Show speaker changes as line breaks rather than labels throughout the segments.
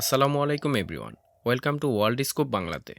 আসসালামু আলাইকুম, everyone. Welcome to world scope বাংলাতে।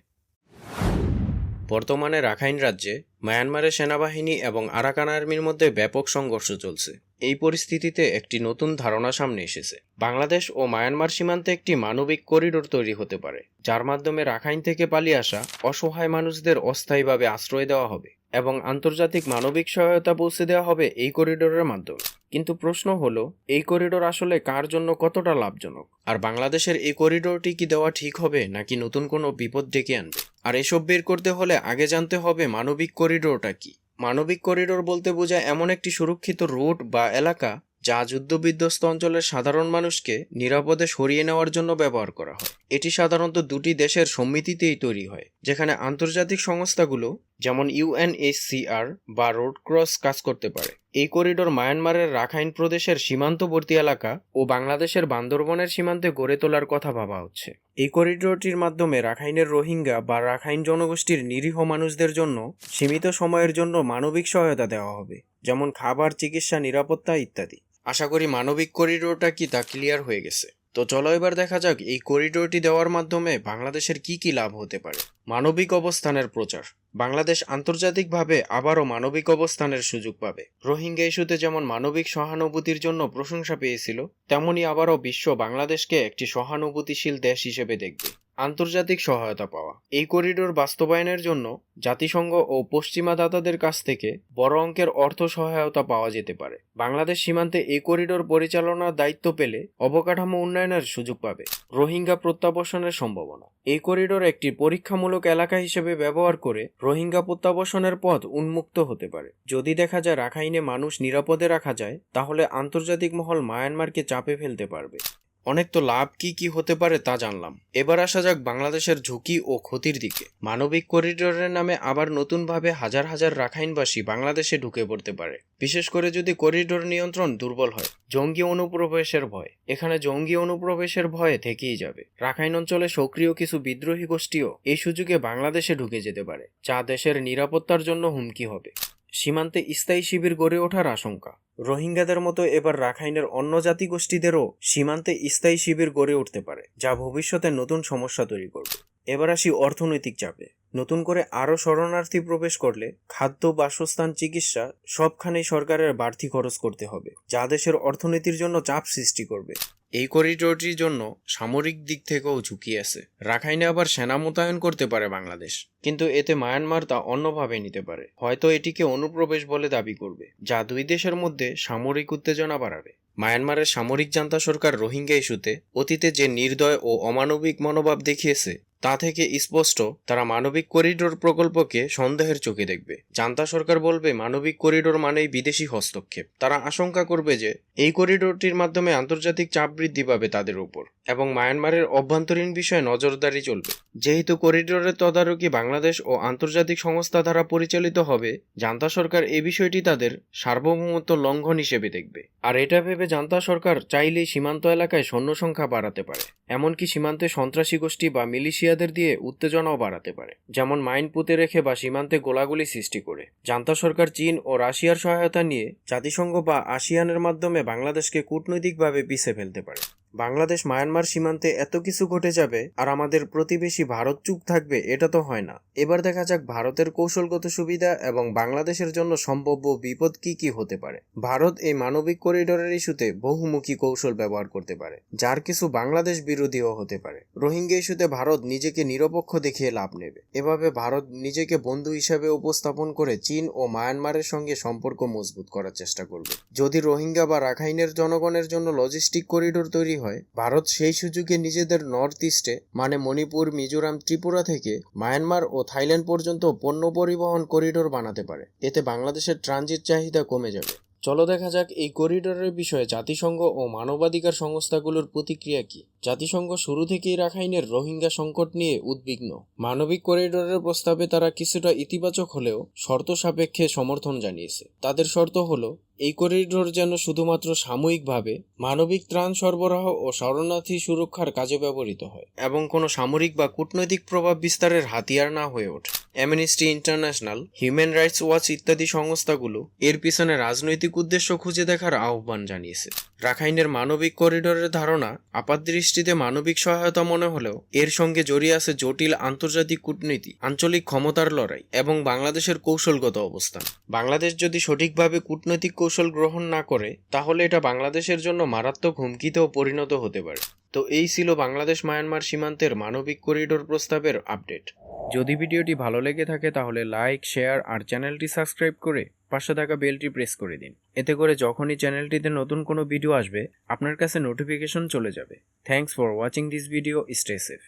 বর্তমানে রাখাইন রাজ্যে মায়ানমারের সেনাবাহিনী এবং আরাকান আর্মির মধ্যে ব্যাপক সংঘর্ষ চলছে। এই পরিস্থিতিতে একটি নতুন ধারণা সামনে এসেছে। বাংলাদেশ ও মায়ানমার সীমান্তে একটি মানবিক করিডোর তৈরি হতে পারে, যার মাধ্যমে রাখাইন থেকে পালিয়ে আসা অসহায় মানুষদের অস্থায়ীভাবে আশ্রয় দেওয়া হবে। এবং আন্তর্জাতিক মানবিক সহায়তা পৌঁছে দেওয়া হবে এই করিডোরের মাধ্যমে। কিন্তু প্রশ্ন হলো, এই করিডোর আসলে কার জন্য কতটা লাভজনক? আর বাংলাদেশের এই করিডোরটি কি দেওয়া ঠিক হবে, নাকি নতুন কোনো বিপদ ডেকে আনবে? আর এসব বের করতে হলে আগে জানতে হবে মানবিক করিডোরটা কি। মানবিক করিডোর বলতে বোঝায় এমন একটি সুরক্ষিত রুট বা এলাকা যা যুদ্ধবিধ্বস্ত অঞ্চলের সাধারণ মানুষকে নিরাপদে সরিয়ে নেওয়ার জন্য ব্যবহার করা হয়। এটি সাধারণত দুটি দেশের সম্মিতিতেই তৈরি হয়, যেখানে আন্তর্জাতিক সংস্থাগুলো, যেমন ইউএনএইচসিআর বা রোড ক্রস, কাজ করতে পারে। এই করিডোর মায়ানমারের রাখাইন প্রদেশের সীমান্তবর্তী এলাকা ও বাংলাদেশের বান্দরবনের সীমান্তে গড়ে তোলার কথা ভাবা হচ্ছে। এই করিডোরটির মাধ্যমে রাখাইনের রোহিঙ্গা বা রাখাইন জনগোষ্ঠীর নিরীহ মানুষদের জন্য সীমিত সময়ের জন্য মানবিক সহায়তা দেওয়া হবে, যেমন খাবার, চিকিৎসা, নিরাপত্তা ইত্যাদি। আশা করি মানবিক করিডোরটা কি তা ক্লিয়ার হয়ে গেছে। তো চলো এবার দেখা যাক এই করিডোরটি দেওয়ার মাধ্যমে বাংলাদেশের কি কি লাভ হতে পারে। মানবিক অবস্থানের প্রচার। বাংলাদেশ আন্তর্জাতিকভাবে আবারও মানবিক অবস্থানের সুযোগ পাবে। রোহিঙ্গা ইস্যুতে যেমন মানবিক সহানুভূতির জন্য প্রশংসা পেয়েছিল, তেমনি আবারও বিশ্ব বাংলাদেশকে একটি সহানুভূতিশীল দেশ হিসেবে দেখবে। আন্তর্জাতিক সহায়তা পাওয়া। এই করিডোর বাস্তবায়নের জন্য জাতিসংঘ ও পশ্চিমা দাতাদের কাছ থেকে বড় অঙ্কের অর্থ সহায়তা পাওয়া যেতে পারে। বাংলাদেশ সীমান্তে এই করিডোর পরিচালনার দায়িত্ব পেলে অবকাঠামো উন্নয়নের সুযোগ পাবে। রোহিঙ্গা প্রত্যাবর্ষণের সম্ভাবনা। এই করিডোর একটি পরীক্ষামূলক এলাকা হিসেবে ব্যবহার করে রোহিঙ্গা প্রত্যাবর্ষণের পথ উন্মুক্ত হতে পারে। যদি দেখা যায় রাখাইনে মানুষ নিরাপদে রাখা যায়, তাহলে আন্তর্জাতিক মহল মায়ানমারকে চাপে ফেলতে পারবে। অনেক তো লাভ কি কি হতে পারে তা জানলাম। এবার আসা যাক বাংলাদেশের ঝুঁকি ও ক্ষতির দিকে। মানবিক করিডোরের নামে আবার নতুনভাবে হাজার হাজার রাখাইনবাসী বাংলাদেশে ঢুকে পড়তে পারে। বিশেষ করে যদি করিডোর নিয়ন্ত্রণ দুর্বল হয়, জঙ্গি অনুপ্রবেশের ভয়। এখানে জঙ্গি অনুপ্রবেশের ভয়ে থেকেই যাবে। রাখাইন অঞ্চলে সক্রিয় কিছু বিদ্রোহী গোষ্ঠীও এই সুযোগে বাংলাদেশে ঢুকে যেতে পারে, যা দেশের নিরাপত্তার জন্য হুমকি হবে। সীমান্তে স্থায়ী শিবির গড়ে ওঠার আশঙ্কা। রোহিঙ্গাদের মতো এবার রাখাইনের অন্য জাতিগোষ্ঠীদেরও সীমান্তে স্থায়ী শিবির গড়ে উঠতে পারে, যা ভবিষ্যতে নতুন সমস্যা তৈরি করবে। এবার আসি অর্থনৈতিক চাপে। নতুন করে আরও শরণার্থী প্রবেশ করলে খাদ্য, বাসস্থান, চিকিৎসা সবখানেই সরকারের বাড়তি খরচ করতে হবে, যা দেশের অর্থনীতির জন্য চাপ সৃষ্টি করবে। এই করিডোরটির জন্য সামরিক দিক থেকেও ঝুঁকি আছে। রাখাইনে আবার সেনা মোতায়েন করতে পারে বাংলাদেশ, কিন্তু এতে মায়ানমার তা অন্যভাবে নিতে পারে। হয়তো এটিকে অনুপ্রবেশ বলে দাবি করবে, যা দুই দেশের মধ্যে সামরিক উত্তেজনা বাড়াবে। মায়ানমারের সামরিক জান্তা সরকার রোহিঙ্গা ইস্যুতে অতীতে যে নির্দয় ও অমানবিক মনোভাব দেখিয়েছে তা থেকে স্পষ্ট তারা মানবিক করিডোর প্রকল্পকে সন্দেহের চোখে দেখবে। জান্তা সরকার বলবে, মানবিক করিডোর মানেই বিদেশি হস্তক্ষেপ। তারা আশঙ্কা করবে যে, এই করিডোরটির মাধ্যমে আন্তর্জাতিক চাপ বৃদ্ধি পাবে তাদের উপর। এবং মায়ানমারের অভ্যন্তরীণ বিষয়ে নজরদারি চলবে। যেহেতু করিডোরের তদারকি বাংলাদেশ ও আন্তর্জাতিক সংস্থা দ্বারা পরিচালিত হবে, জান্তা সরকার এই বিষয়টি তাদের সার্বভৌমত্ব লঙ্ঘন হিসেবে দেখবে। আর এটা ভেবে জান্তা সরকার চাইলেই সীমান্ত এলাকায় সৈন্য সংখ্যা বাড়াতে পারে, এমনকি সীমান্তে সন্ত্রাসী গোষ্ঠী বা মিলিশিয়াদের দিয়ে উত্তেজনাও বাড়াতে পারে, যেমন মাইন পুঁতে রেখে বা সীমান্তে গোলাগুলি সৃষ্টি করে। জান্তা সরকার চীন ও রাশিয়ার সহায়তা নিয়ে জাতিসংঘ বা আসিয়ানের মাধ্যমে বাংলাদেশকে কূটনৈতিকভাবে পিছে ফেলতে পারে। বাংলাদেশ মায়ানমার সীমান্তে এত কিছু ঘটে যাবে আর আমাদের প্রতিবেশী ভারত চুপ থাকবে, এটা তো হয় না। এবার দেখা যাক ভারতের কৌশলগত সুবিধা এবং বাংলাদেশের জন্য সম্ভাব্য বিপদ কি কি হতে পারে। ভারত এই মানবিক করিডোরের ইস্যুতে বহুমুখী কৌশল ব্যবহার করতে পারে, যার কিছু বাংলাদেশ বিরোধীও হতে পারে। রোহিঙ্গা ইস্যুতে ভারত নিজেকে নিরপেক্ষ দেখিয়ে লাভ নেবে। এভাবে ভারত নিজেকে বন্ধু হিসাবে উপস্থাপন করে চীন ও মায়ানমারের সঙ্গে সম্পর্ক মজবুত করার চেষ্টা করবে। যদি রোহিঙ্গা বা রাখাইনের জনগণের জন্য লজিস্টিক করিডোর তৈরি হয়। ভারত সেই সুযোগে নিজেদের নর্থ ইস্টে মানে মণিপুর, মিজোরাম, ত্রিপুরা থেকে মায়ানমার ও থাইল্যান্ড পর্যন্ত পণ্য পরিবহন করিডোর বানাতে পারে। এতে বাংলাদেশের ট্রানজিট চাহিদা কমে যাবে। চলো দেখা যাক এই করিডোরের বিষয়ে জাতিসংঘ ও মানবাধিকার সংস্থাগুলোর প্রতিক্রিয়া কি? জাতিসংঘ শুরু থেকেই রাখাইনের রোহিঙ্গা সংকট নিয়ে উদ্বিগ্ন। মানবিক করিডোরের প্রস্তাবে তারা কিছুটা ইতিবাচক হলেও শর্ত সাপেক্ষে সমর্থন জানিয়েছে। তাদের শর্ত হলো এই করিডোর যেন শুধুমাত্র সাময়িকভাবে মানবিক ত্রাণ সরবরাহ ও শরণার্থী সুরক্ষার কাজে ব্যবহৃত হয় এবং কোনো সামরিক বা কূটনৈতিক প্রভাব বিস্তারের হাতিয়ার না হয়ে ওঠে। Amnesty International Human Rights Watch ইত্যাদি সংস্থাগুলো এর পিছনে রাজনৈতিক উদ্দেশ্য খুঁজে দেখার আহ্বান জানিয়েছে। রাখাইনের মানবিক করিডোরের ধারণা আপাতদৃষ্টিতে মানবিক সহায়তা মনে হলেও এর সঙ্গে জড়িয়ে আছে জটিল আন্তর্জাতিক কূটনীতি, আঞ্চলিক ক্ষমতার লড়াই এবং বাংলাদেশের কৌশলগত অবস্থান। বাংলাদেশ যদি সঠিকভাবে কূটনৈতিক কৌশল গ্রহণ না করে, তাহলে এটা বাংলাদেশের জন্য মারাত্মক হুমকিতেও পরিণত হতে পারে। তো এই ছিল বাংলাদেশ মায়ানমার সীমান্তের মানবিক করিডোর প্রস্তাবের আপডেট। যদি ভিডিওটি ভালো লেগে থাকে তাহলে লাইক, শেয়ার আর চ্যানেলটি সাবস্ক্রাইব করে পাশে থাকা বেলটি প্রেস করে দিন। এতে করে যখনই চ্যানেলটিতে নতুন কোনো ভিডিও আসবে, আপনার কাছে নোটিফিকেশন চলে যাবে। Thanks for watching this video stay safe